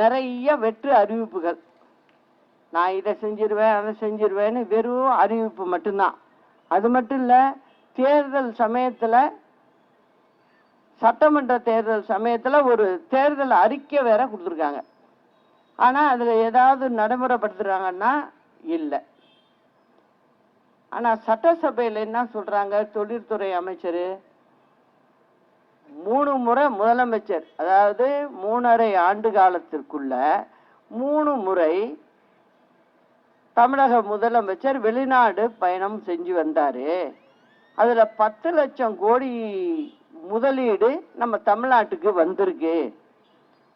நிறைய வெற்று அறிவிப்புகள். நான் இதை செஞ்சிருவேன் அதை செஞ்சிருவேன்னு வெறும் அறிவிப்பு மட்டும்தான். அது மட்டும் இல்லை தேர்தல் சமயத்தில் சட்டமன்ற தேர்தல் சமயத்தில் ஒரு தேர்தல் அறிக்கை வேற கொடுத்துருக்காங்க. ஆனால் அதில் ஏதாவது நடைமுறைப்படுத்துகிறாங்கன்னா இல்லை. ஆனால் சட்டசபையில் என்ன சொல்கிறாங்க தொழில்துறை அமைச்சர்? மூணு முறை முதலமைச்சர் அதாவது மூணரை ஆண்டு காலத்திற்குள்ள மூணு முறை தமிழக முதலமைச்சர் வெளிநாடு பயணம் செஞ்சு வந்தார். அதில் பத்து லட்சம் கோடி முதலீடு நம்ம தமிழ்நாட்டுக்கு வந்திருக்கு.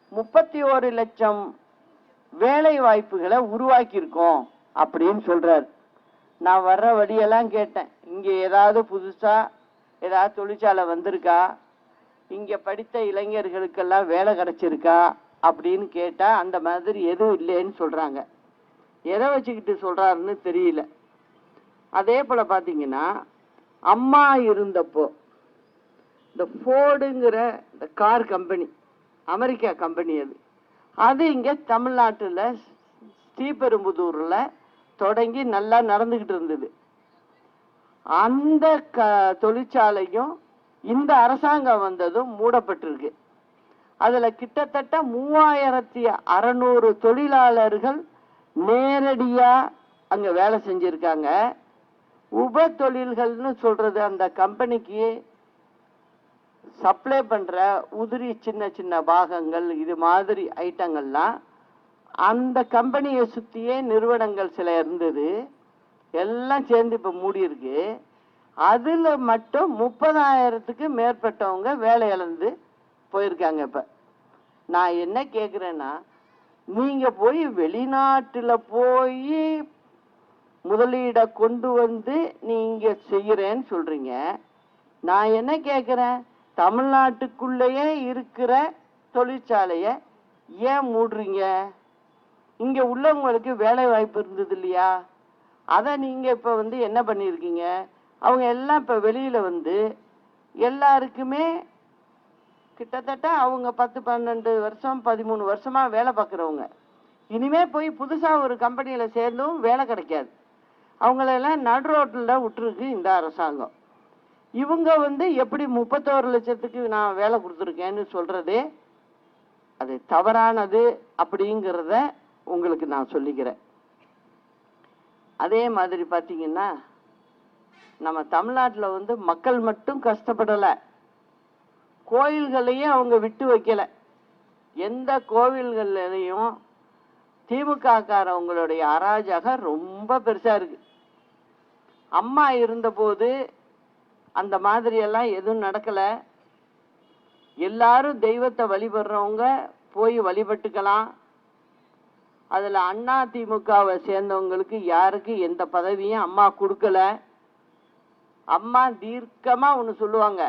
முப்பத்தி ஒரு லட்சம் வேலை வாய்ப்புகளை உருவாக்கியிருக்கோம் அப்படின்னு சொல்கிறார் நான் வர்ற வழியெல்லாம் கேட்டேன். இங்கே ஏதாவது புதுசாக ஏதாவது தொழிற்சாலை வந்திருக்கா? இங்கே படித்த இளைஞர்களுக்கெல்லாம் வேலை கிடைச்சிருக்கா அப்படின்னு கேட்டால் அந்த மாதிரி எதுவும் இல்லைன்னு சொல்கிறாங்க எதை வச்சுக்கிட்டு சொல்கிறாருன்னு தெரியல. அதே போல் பார்த்தீங்கன்னா அம்மா இருந்தப்போ இந்த ஃபோர்டுங்கிற இந்த கார் கம்பெனி அமெரிக்கா கம்பெனி அது அது இங்கே தமிழ்நாட்டில் ஸ்ரீபெரும்புதூரில் தொடங்கி நல்லா நடந்துக்கிட்டு இருந்தது. அந்த க தொழிற்சாலையும் இந்த அரசாங்கம் வந்ததும் மூடப்பட்டிருக்கு. அதுல கிட்டத்தட்ட மூவாயிரத்தி அறநூறு தொழிலாளர்கள் நேரடியா அங்க வேலை செஞ்சிருக்காங்க. உப தொழில்கள்னு சொல்றது அந்த கம்பெனிக்கு சப்ளை பண்ற உதிரி சின்ன சின்ன பாகங்கள் இது மாதிரி ஐட்டங்கள்லாம் அந்த கம்பெனியை சுத்தியே நிறுவனங்கள் சில இருந்தது. எல்லாம் சேர்ந்து இப்ப மூடி இருக்கு அதில் மட்டும் முப்பதாயிரத்துக்கு மேற்பட்டவங்க வேலை இழந்து போயிருக்காங்க இப்போ. நான் என்ன கேட்குறேன்னா நீங்கள் போய் வெளிநாட்டில் போய் முதலீடை கொண்டு வந்து நீங்கள் செய்கிறேன்னு சொல்கிறீங்க நான் என்ன கேட்குறேன் தமிழ்நாட்டுக்குள்ளேயே இருக்கிற தொழிற்சாலையை ஏன் மூடுறீங்க? இங்கே உள்ளவங்களுக்கு வேலை வாய்ப்பு இருந்தது இல்லையா? அதை நீங்கள் இப்போ வந்து என்ன பண்ணியிருக்கீங்க? அவங்க எல்லாம் இப்போ வெளியில் வந்து எல்லாருக்குமே கிட்டத்தட்ட அவங்க பத்து பன்னெண்டு வருஷம் பதிமூணு வருஷமாக வேலை பார்க்குறவங்க. இனிமே போய் புதுசாக ஒரு கம்பெனியில் சேர்ந்தும் வேலை கிடைக்காது. அவங்களெல்லாம் நடு ரோட்டில் விட்டுருக்கு இந்த அரசாங்கம். இவங்க வந்து எப்படி முப்பத்தோரு லட்சத்துக்கு நான் வேலை கொடுத்துருக்கேன்னு சொல்கிறது அது தவறானது அப்படிங்கிறத உங்களுக்கு நான் சொல்லிக்கிறேன். அதே மாதிரி பார்த்தீங்கன்னா நம்ம தமிழ்நாட்டில் வந்து மக்கள் மட்டும் கஷ்டப்படலை. கோயில்களையும் அவங்க விட்டு வைக்கலை. எந்த கோவில்கள்லையும் திமுகக்காரவங்களுடைய அராஜகம் ரொம்ப பெருசாக இருக்குது அம்மா இருந்தபோது அந்த மாதிரியெல்லாம் எதுவும் நடக்கலை. எல்லாரும் தெய்வத்தை வழிபடுறவங்க போய் வழிபட்டுக்கலாம். அதில் அண்ணா திமுகவை சேர்ந்தவங்களுக்கு யாருக்கு எந்த பதவியும் அம்மா கொடுக்கல. அம்மா தீர்க்கமாக ஒன்று சொல்லுவாங்க.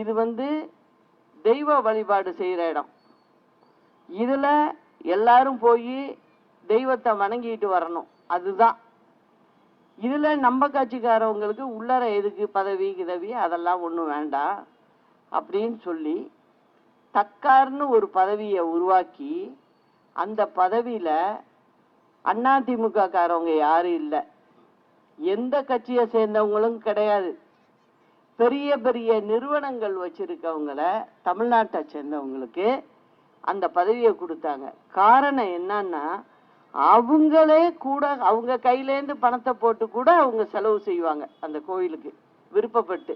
இது வந்து தெய்வ வழிபாடு செய்கிற இடம். இதில் எல்லாரும் போய் தெய்வத்தை வணங்கிட்டு வரணும். அதுதான். இதில் நம்ம கட்சிக்காரவங்களுக்கு உள்ளர எதுக்கு பதவி கிதவி அதெல்லாம் ஒன்றும் வேண்டாம் அப்படின்னு சொல்லி தக்கார்னு ஒரு பதவியை உருவாக்கி அந்த பதவியில் அதிமுக காரவங்க யாரும் இல்லை. எந்த கட்சியை சேர்ந்தவங்களும் கிடையாது. பெரிய பெரிய நிறுவனங்கள் வச்சிருக்கவங்கள தமிழ்நாட்டை சேர்ந்தவங்களுக்கு அந்த பதவியை கொடுத்தாங்க. காரணம் என்னன்னா அவங்களே கூட அவங்க கையிலேருந்து பணத்தை போட்டு கூட அவங்க செலவு செய்வாங்க அந்த கோயிலுக்கு விருப்பப்பட்டு.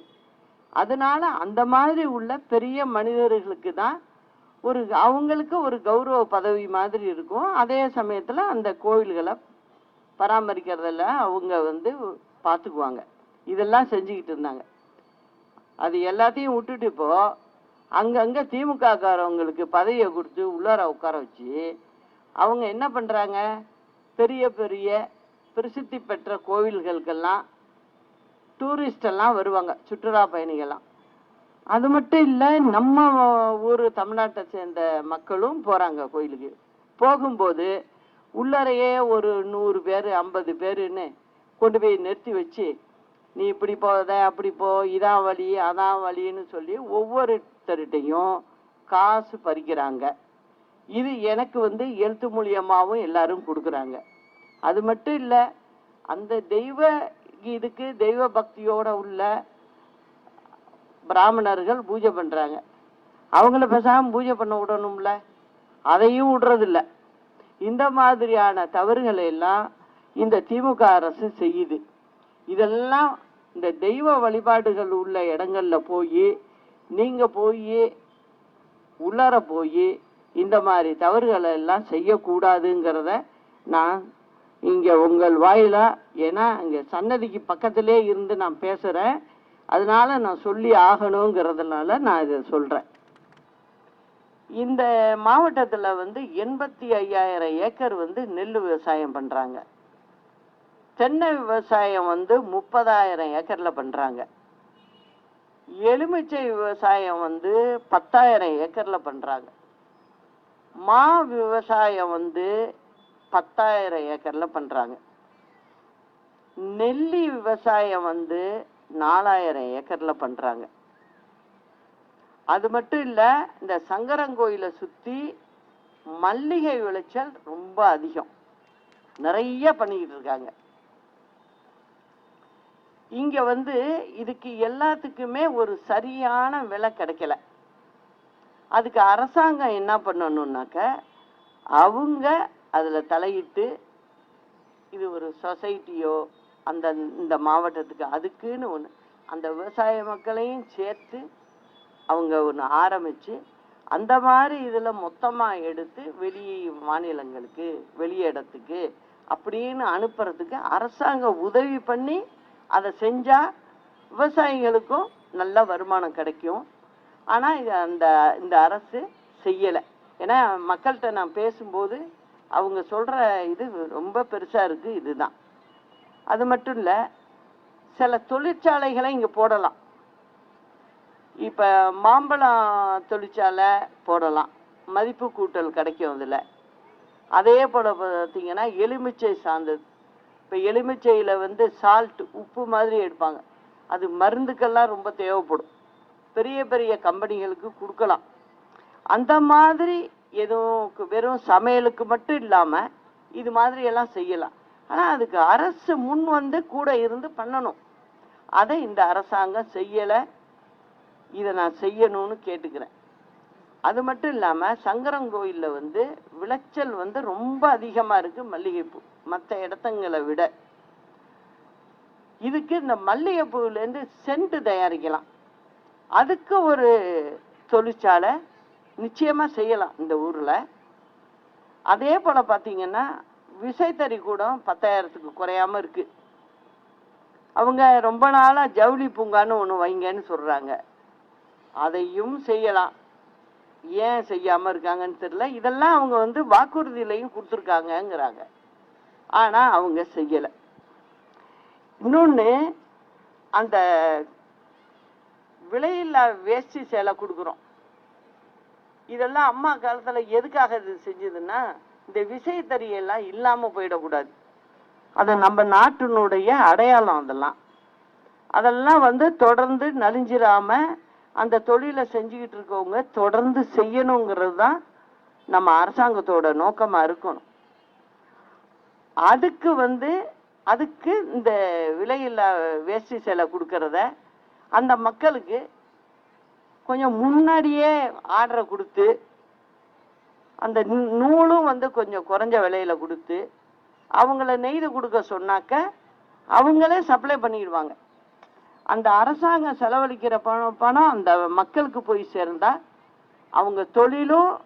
அதனால அந்த மாதிரி உள்ள பெரிய மனிதர்களுக்கு தான் ஒரு அவங்களுக்கு ஒரு கௌரவ பதவி மாதிரி இருக்கும். அதே சமயத்தில் அந்த கோயில்களை பராமரிக்கிறதுல அவங்க வந்து பார்த்துக்குவாங்க. இதெல்லாம் செஞ்சுக்கிட்டு இருந்தாங்க. அது எல்லாத்தையும் விட்டுட்டு இப்போ அங்கங்கே திமுகக்காரவங்களுக்கு பதவியை கொடுத்து உள்ளார உட்கார வச்சு அவங்க என்ன பண்ணுறாங்க பெரிய பெரிய பிரசித்தி பெற்ற கோவில்களுக்கெல்லாம் டூரிஸ்டெல்லாம் வருவாங்க சுற்றுலா பயணிகள்லாம். அது மட்டும் இல்லை நம்ம ஊர் தமிழ்நாட்டை சேர்ந்த மக்களும் போகிறாங்க கோயிலுக்கு. போகும்போது உள்ளறையே ஒரு நூறு பேர் ஐம்பது பேருன்னு கொண்டு போய் நிறுத்தி வச்சு நீ இப்படி போத அப்படி போ இதான் வழி அதான் வழின்னு சொல்லி ஒவ்வொருத்தருட்டையும் காசு பறிக்கிறாங்க. இது எனக்கு வந்து எழுத்து மூலியமாகவும் எல்லாரும் கொடுக்குறாங்க. அது மட்டும் இல்லை அந்த தெய்வ இதுக்கு தெய்வ பக்தியோட உள்ள பிராமணர்கள் பூஜை பண்ணுறாங்க அவங்கள பேசாமல் பூஜை பண்ண விடணும்ல? அதையும் விடுறதில்ல. இந்த மாதிரியான தவறுகளை எல்லாம் இந்த திமுக அரசு செய்யுது. இதெல்லாம் இந்த தெய்வ வழிபாடுகள் உள்ள இடங்களில் போய் நீங்கள் போய் உள்ளார போய் இந்த மாதிரி தவறுகளை எல்லாம் செய்யக்கூடாதுங்கிறத நான் இங்கே உங்கள் வாயிலாக ஏன்னா இங்கே சன்னதிக்கு பக்கத்திலே இருந்து நான் பேசுகிறேன் அதனால் நான் சொல்லி ஆகணுங்கிறதுனால நான் இதை சொல்கிறேன் இந்த மாவட்டத்தில் வந்து எண்பத்தி ஐயாயிரம் ஏக்கர் வந்து நெல் விவசாயம் பண்ணுறாங்க தென்னை விவசாயம் வந்து முப்பதாயிரம் ஏக்கரில் பண்ணுறாங்க எலுமிச்சை விவசாயம் வந்து பத்தாயிரம் ஏக்கரில் பண்ணுறாங்க மா விவசாயம் வந்து பத்தாயிரம் ஏக்கரில் பண்ணுறாங்க நெல்லி விவசாயம் வந்து நாலாயிரம் ஏக்கரில் பண்ணுறாங்க அது மட்டும் இல்லை இந்த சங்கரங்கோயிலை சுற்றி மல்லிகை விளைச்சல் ரொம்ப அதிகம். நிறைய பண்ணிக்கிட்டு இருக்காங்க. இங்க வந்து இதுக்கு எல்லாத்துக்குமே ஒரு சரியான விலை கிடைக்கல. அதுக்கு அரசாங்கம் என்ன பண்ணணும்னாக்க அவங்க அதில் தலையிட்டு இது ஒரு சொசைட்டியோ அந்த இந்த மாவட்டத்துக்கு அதுக்குன்னு ஒன்று அந்த விவசாய மக்களையும் சேர்த்து அவங்க ஒன்று ஆரம்பித்து அந்த மாதிரி இதில் மொத்தமாக எடுத்து வெளி மாநிலங்களுக்கு வெளி இடத்துக்கு அப்படின்னு அனுப்புறதுக்கு அரசாங்கம் உதவி பண்ணி அதை செஞ்சால் விவசாயிகளுக்கும் நல்ல வருமானம் கிடைக்கும். ஆனால் இது அந்த இந்த அரசு செய்யலை. ஏன்னா மக்கள்கிட்ட நான் பேசும்போது அவங்க சொல்கிற இது ரொம்ப பெருசாக இருக்குது இதுதான். அது மட்டும் இல்லை சில தொழிற்சாலைகளை இங்கே போடலாம். இப்போ மாம்பழம் தொழிற்சாலை போடலாம். மதிப்பு கூட்டல் கிடைக்கும் அதில். அதே போல் பார்த்தீங்கன்னா எலுமிச்சை சார்ந்தது இப்போ எலுமிச்சையில் வந்து சால்ட் உப்பு மாதிரி எடுப்பாங்க. அது மருந்துக்கெல்லாம் ரொம்ப தேவைப்படும். பெரிய பெரிய கம்பெனிகளுக்கு கொடுக்கலாம். அந்த மாதிரி எதுவும் வெறும் சமையலுக்கு மட்டும் இல்லாமல் இது மாதிரி எல்லாம் செய்யலாம். ஆனால் அதுக்கு அரசு முன் வந்து கூட இருந்து பண்ணணும். அதை இந்த அரசாங்கம் செய்யலை. இதை நான் செய்யணும்னு கேட்டுக்கிறேன். அது மட்டும் இல்லாமல் சங்கரன் கோயிலில் வந்து விளைச்சல் வந்து ரொம்ப அதிகமாக இருக்குது மல்லிகைப்பூ மற்ற இடத்துங்களை விட. இதுக்கு இந்த மல்லிகைப்பூவிலேருந்து சென்ட் தயாரிக்கலாம். அதுக்கு ஒரு தொழிற்சாலை நிச்சயமாக செய்யலாம் இந்த ஊரில். அதே போல் பார்த்தீங்கன்னா விசைத்தறி கூட பத்தாயிரத்துக்கு குறையாம இருக்குது அவங்க ரொம்ப நாளாக ஜவுளி பூங்கான்னு ஒன்று வைங்கன்னு சொல்கிறாங்க அதையும் செய்யலாம். ஏன் செய்யாமல் இருக்காங்கன்னு தெரியல. இதெல்லாம் அவங்க வந்து வாக்குறுதியிலையும் கொடுத்துருக்காங்கங்கிறாங்க. ஆனால் அவங்க செய்யலை. இன்னொன்று அந்த விலையில்லா வேஷ்டி சேலை கொடுக்குறோம். இதெல்லாம் அம்மா காலத்தில் எதுக்காக இது செஞ்சதுன்னா இந்த விசைத்தறியெல்லாம் இல்லாமல் போயிடக்கூடாது. அது நம்ம நாட்டினுடைய அடையாளம் அதெல்லாம். அதெல்லாம் வந்து தொடர்ந்து நலிஞ்சிடாமல் அந்த தொழிலை செஞ்சுக்கிட்டு இருக்கவங்க தொடர்ந்து செய்யணுங்கிறது தான் நம்ம அரசாங்கத்தோட நோக்கமாக இருக்கணும். அதுக்கு வந்து அதுக்கு இந்த விலையில்லா வேஷ்டி சேலை கொடுக்கறத அந்த மக்களுக்கு கொஞ்சம் முன்னாடியே ஆர்டரை கொடுத்து அந்த நூ- நூலும் வந்து கொஞ்சம் குறைஞ்ச விலையில் கொடுத்து அவங்கள நெய்து கொடுக்க சொன்னாக்க அவங்களே சப்ளை பண்ணிடுவாங்க. அந்த அரசாங்கம் செலவழிக்கிற பணம் பணம் அந்த மக்களுக்கு போய் சேர்ந்தா அவங்க தொழிலும்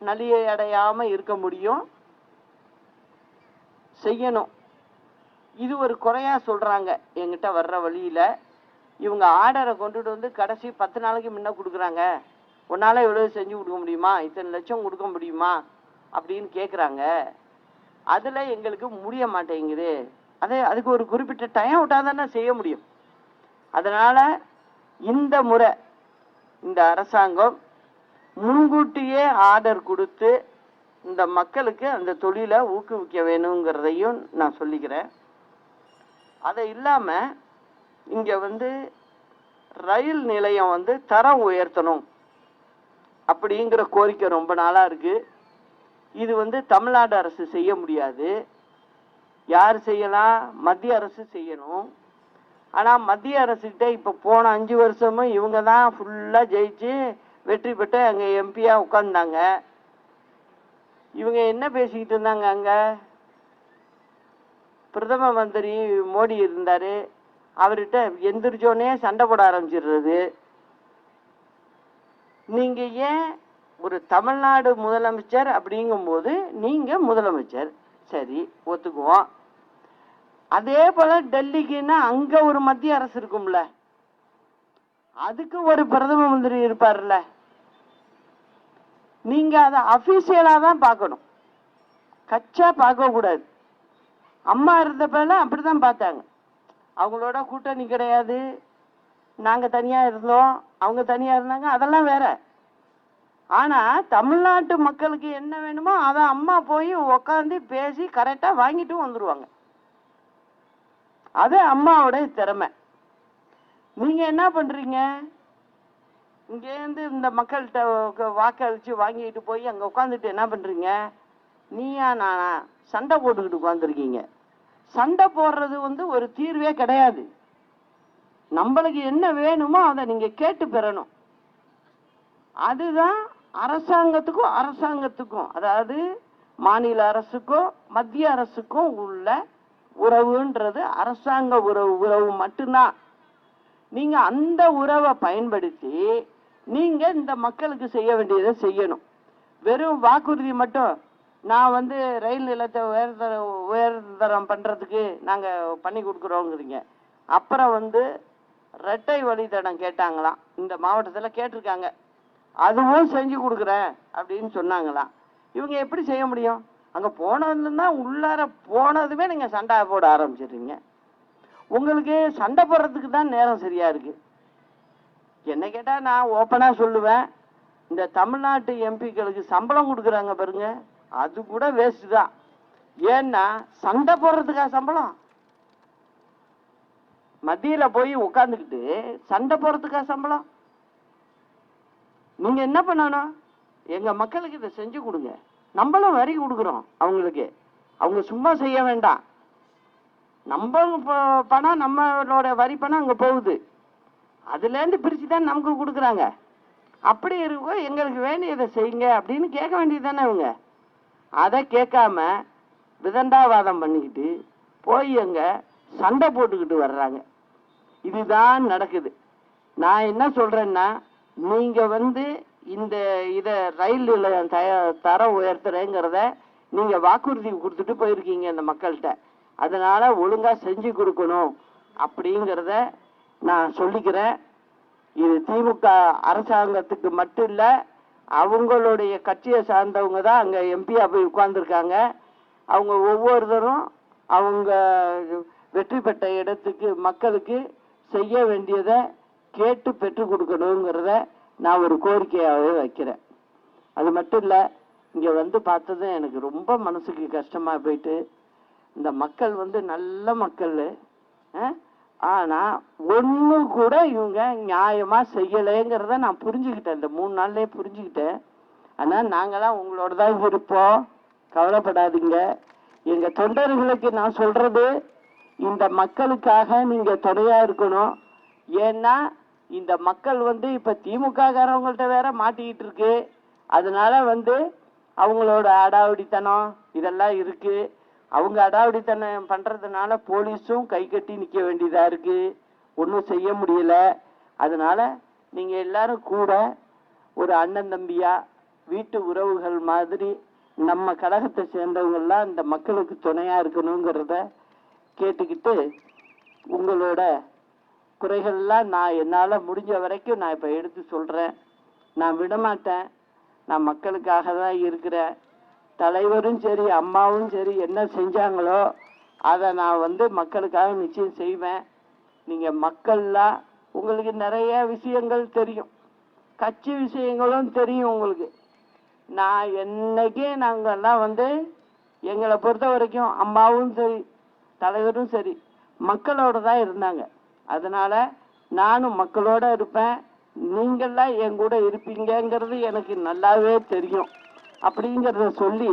நலியை அடையாம இருக்க முடியும். செய்யணும். இது ஒரு குறையா சொல்றாங்க. எங்கிட்ட வர்ற வழியில இவங்க ஆர்டரை கொண்டுட்டு வந்து கடைசி பத்து நாளைக்கு முன்ன கொடுக்குறாங்க. உன்னால இவ்வளவு செஞ்சு கொடுக்க முடியுமா? இத்தனை லட்சம் கொடுக்க முடியுமா? அப்படின்னு கேட்குறாங்க அதில் எங்களுக்கு முடிய மாட்டேங்குது. அதே அதுக்கு ஒரு குறிப்பிட்ட டைம் விட்டால் தானே செய்ய முடியும். அதனால் இந்த முறை இந்த அரசாங்கம் முன்கூட்டியே ஆர்டர் கொடுத்து இந்த மக்களுக்கு அந்த தொழிலை ஊக்குவிக்க வேணுங்கிறதையும் நான் சொல்லிக்கிறேன். அதை இல்லாமல் இங்கே வந்து ரயில் நிலையம் வந்து தரம் உயர்த்தணும் அப்படிங்கிற கோரிக்கை ரொம்ப நாளாக இருக்குது இது வந்து தமிழ்நாடு அரசு செய்ய முடியாது. யார் செய்யலாம்? மத்திய அரசு செய்யணும். ஆனால் மத்திய அரசுக்கிட்ட இப்போ போன அஞ்சு வருஷமும் இவங்க தான் ஃபுல்லாக ஜெயிச்சு வெற்றி பெற்று அங்கே எம்பியாக உட்காந்தாங்க இவங்க என்ன பேசிக்கிட்டு இருந்தாங்க அங்கே? பிரதம மந்திரி மோடி இருந்தார். அவர்கிட்ட எந்திரிச்சோன்னே சண்டை போட ஆரம்பிச்சிடுறது. நீங்கள் ஏன் ஒரு தமிழ்நாடு முதலமைச்சர் அப்படிங்கும்போது நீங்கள் முதலமைச்சர்? சரி ஒத்துக்குவோம். அதே போல டெல்லிக்குன்னா அங்க ஒரு மத்திய அரசு இருக்கும்ல. அதுக்கு ஒரு பிரதம மந்திரி இருப்பார்ல. நீங்க அதை அபிஷியலா தான் பார்க்கணும். கச்சா பார்க்க கூடாது. அம்மா இருந்தப்பெல்லாம் அப்படிதான் பார்த்தாங்க. அவங்களோட கூட்டணி கிடையாது. நாங்கள் தனியாக இருந்தோம். அவங்க தனியாக இருந்தாங்க. அதெல்லாம் வேற. ஆனால் தமிழ்நாட்டு மக்களுக்கு என்ன வேணுமோ அதை அம்மா போய் உக்காந்து பேசி கரெக்டாக வாங்கிட்டு வந்துடுவாங்க அது அம்மாவோட திறமை. நீங்க என்ன பண்றீங்க? இங்கேருந்து இந்த மக்கள்கிட்ட வாக்களிச்சு வாங்கிட்டு போய் அங்க உட்காந்துட்டு என்ன பண்றீங்க? நீயா நானா? சண்டை போட்டுக்கிட்டு உட்காந்துருக்கீங்க சண்டை போடுறது வந்து ஒரு தீர்வே கிடையாது. நம்மளுக்கு என்ன வேணுமோ அதை நீங்க கேட்டு பெறணும். அதுதான் அரசாங்கத்துக்கும் அரசாங்கத்துக்கும் அதாவது மாநில அரசுக்கும் மத்திய அரசுக்கும் உள்ள உறவுன்றது அரசாங்க உறவு உறவு மட்டும்தான். நீங்க அந்த உறவை பயன்படுத்தி நீங்க இந்த மக்களுக்கு செய்ய வேண்டியதை செய்யணும். வெறும் வாக்குறுதி மட்டும். நான் வந்து ரயில் நிலத்தை உயர்தர உயர்தரம் பண்றதுக்கு நாங்க பண்ணி கொடுக்குறோங்கிறீங்க. அப்புறம் வந்து ரெட்டை வழித்தடம் கேட்டாங்களாம். இந்த மாவட்டத்தில் கேட்டிருக்காங்க. அதுவும் செஞ்சு கொடுக்குறேன் அப்படின்னு சொன்னாங்களாம். இவங்க எப்படி செய்ய முடியும்? அங்க போனதுன்னா உள்ளார போனதுமே நீங்க சண்டை போட ஆரம்பிச்சிடுறீங்க. உங்களுக்கு சண்டை போடுறதுக்கு தான் நேரம் சரியா இருக்கு. என்ன கேட்டா நான் ஓப்பனா சொல்லுவேன். இந்த தமிழ்நாட்டு எம்பிக்களுக்கு சம்பளம் கொடுக்குறாங்க பாருங்க அது கூட வேஸ்ட் தான். ஏன்னா சண்டை போடுறதுக்கா சம்பளம்? மத்தியில போய் உட்காந்துக்கிட்டு சண்டை போடுறதுக்கா சம்பளம்? நீங்க என்ன பண்ணணும்? எங்க மக்களுக்கு இதை செஞ்சு கொடுங்க. நம்மளும் வரி கொடுக்குறோம் அவங்களுக்கு. அவங்க சும்மா செய்ய வேண்டாம். நம்ம பணம் நம்மளோட வரி பணம் அங்கே போகுது. அதுலேருந்து பிரித்து தான் நமக்கு கொடுக்குறாங்க. அப்படி இருக்கோ எங்களுக்கு வேண்டியதை செய்யுங்க அப்படின்னு கேட்க வேண்டியது தானே அவங்க. அதை கேட்காம விதண்டாவாதம் பண்ணிக்கிட்டு போய் அங்கே சண்டை போட்டுக்கிட்டு வர்றாங்க. இதுதான் நடக்குது. நான் என்ன சொல்கிறேன்னா நீங்கள் வந்து இந்த இதை ரயில் நிலையம் தய தரம் உயர்த்துறேங்கிறத நீங்கள் வாக்குறுதி கொடுத்துட்டு போயிருக்கீங்க இந்த மக்கள்கிட்ட. அதனால் ஒழுங்காக செஞ்சு கொடுக்கணும் அப்படிங்கிறத நான் சொல்லிக்கிறேன். இது திமுக அரசாங்கத்துக்கு மட்டும் இல்லை அவங்களுடைய கட்சியை சார்ந்தவங்க தான் அங்கே எம்பியாக போய் உட்கார்ந்துருக்காங்க. அவங்க ஒவ்வொருத்தரும் அவங்க வெற்றி பெற்ற இடத்துக்கு மக்களுக்கு செய்ய வேண்டியதை கேட்டு பெற்று கொடுக்கணுங்கிறத நான் ஒரு கோரிக்கையாகவே வைக்கிறேன். அது மட்டும் இல்லை இங்கே வந்து பார்த்ததும் எனக்கு ரொம்ப மனசுக்கு கஷ்டமாக போயிட்டு இந்த மக்கள் வந்து நல்ல மக்கள் ஆனால் ஒன்று கூட இவங்க நியாயமாக செய்யலைங்கிறத நான் புரிஞ்சுக்கிட்டேன். இந்த மூணு நாள்லேயே புரிஞ்சுக்கிட்டேன். ஆனால் நாங்களாம் உங்களோட தான் இருப்போம். கவலைப்படாதீங்க. எங்கள் தொண்டர்களுக்கு நான் சொல்கிறது இந்த மக்களுக்காக நீங்கள் துணையாக இருக்கணும். ஏன்னா இந்த மக்கள் வந்து இப்ப திமுககாரவங்கள்ட்ட வேற மாட்டிக்கிட்டு இருக்கு அதனால வந்து அவங்களோட அடாவடித்தனம் இதெல்லாம் இருக்கு. அவங்க அடாவடித்தனம் பண்றதுனால போலீஸும் கை கட்டி நிக்க வேண்டியதா இருக்கு. ஒன்றும் செய்ய முடியல. அதனால நீங்க எல்லாரும் கூட ஒரு அண்ணன் தம்பியா வீட்டு உறவுகள் மாதிரி நம்ம கழகத்தை சேர்ந்தவங்கெல்லாம் இந்த மக்களுக்கு துணையா இருக்கணுங்கிறத கேட்டுக்கிட்டு உங்களோட குறைகள்லாம் நான் என்னால் முடிஞ்ச வரைக்கும் நான் இப்போ எடுத்து சொல்கிறேன் நான் விடமாட்டேன். நான் மக்களுக்காக தான் இருக்கிறேன். தலைவரும் சரி அம்மாவும் சரி என்ன செஞ்சாங்களோ அதை நான் வந்து மக்களுக்காக நிச்சயம் செய்வேன். நீங்கள் மக்கள்லாம் உங்களுக்கு நிறைய விஷயங்கள் தெரியும். கட்சி விஷயங்களும் தெரியும் உங்களுக்கு. நான் என்னைக்கே நாங்கள்லாம் வந்து எங்களை பொறுத்த வரைக்கும் அம்மாவும் சரி தலைவரும் சரி மக்களோட தான் இருந்தாங்க. அதனால நானும் மக்களோட இருப்பேன். நீங்கள்லாம் என் கூட இருப்பீங்கங்கிறது எனக்கு நல்லாவே தெரியும். அப்படிங்கிறத சொல்லி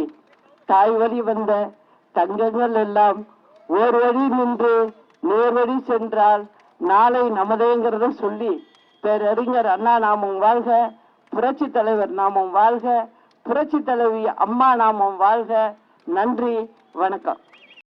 தாய் வழி வந்த தங்கங்கள் எல்லாம் ஓர் வழி நின்று நேர்வழி சென்றால் நாளை நமதேங்கிறத சொல்லி பேரறிஞர் அண்ணா நாமம் வாழ்க புரட்சி தலைவர் நாமம் வாழ்க புரட்சி தலைவி அம்மா நாமம் வாழ்க. நன்றி வணக்கம்.